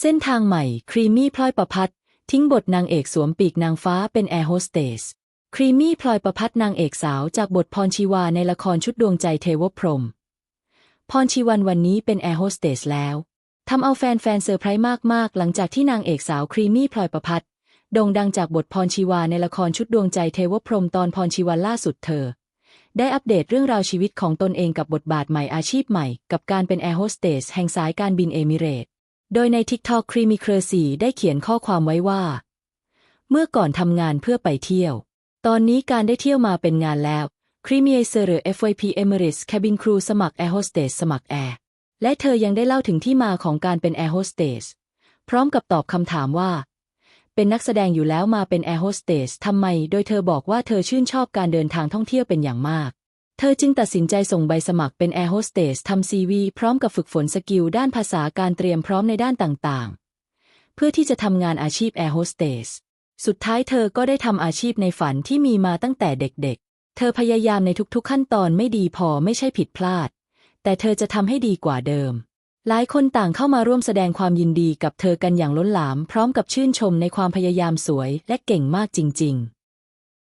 เส้นทางใหม่ ครีมี่พลอยประพัดทิ้งบทนางเอกสวมปีกนางฟ้าเป็นแอร์โฮสเตส ครีมี่พลอยประพัดนางเอกสาวจากบทพรชีวาในละครชุดดวงใจเทวพรม พรชีวันวันนี้เป็นแอร์โฮสเตสแล้วทำเอาแฟนๆเซอร์ไพรส์มาก ๆ หลังจากที่นางเอกสาวครีมี่พลอยประพัดโด่งดังจากบทพรชีวาในละครชุดดวงใจเทวพรมตอนพรชีวันล่าสุดเธอ ได้อัปเดตเรื่องราวชีวิตของตนเองกับบทบาทใหม่อาชีพใหม่ กับการเป็นแอร์โฮสเตสแห่งสายการบินเอมิเรต โดยใน TikTok ครีมีเครซีได้เขียนข้อความไว้ว่า เมื่อก่อนทำงานเพื่อไปเที่ยว ตอนนี้การได้เที่ยวมาเป็นงานแล้วครีมีเซอร์ FYP Emirates Cabin Crew สมัครแอร์โฮสเตสสมัครแอร์และเธอยังได้เล่าถึงที่มาของการเป็นแอร์โฮสเตสพร้อมกับตอบคำถามว่า เป็นนักแสดงอยู่แล้วมาเป็นแอร์โฮสเตสทำไม โดยเธอบอกว่าเธอชื่นชอบการเดินทางท่องเที่ยวเป็นอย่างมาก ธอจึงตัดสินใจส่งใบสมัครเป็นแอร์โฮสเตสทำซีวีพร้อมกับฝึกฝนสกิลด้านภาษาการเตรียมพร้อมในด้านต่างๆ เพื่อที่จะทำงานอาชีพแอร์โฮสเตส สุดท้ายเธอก็ได้ทำอาชีพในฝันที่มีมาตั้งแต่เด็กๆ เธอพยายามในทุกๆขั้นตอนไม่ดีพอไม่ใช่ผิดพลาด แต่เธอจะทำให้ดีกว่าเดิม หลายคนต่างเข้ามาร่วมแสดงความยินดีกับเธอกันอย่างล้นหลาม พร้อมกับชื่นชมในความพยายามสวยและเก่งมากจริง ๆ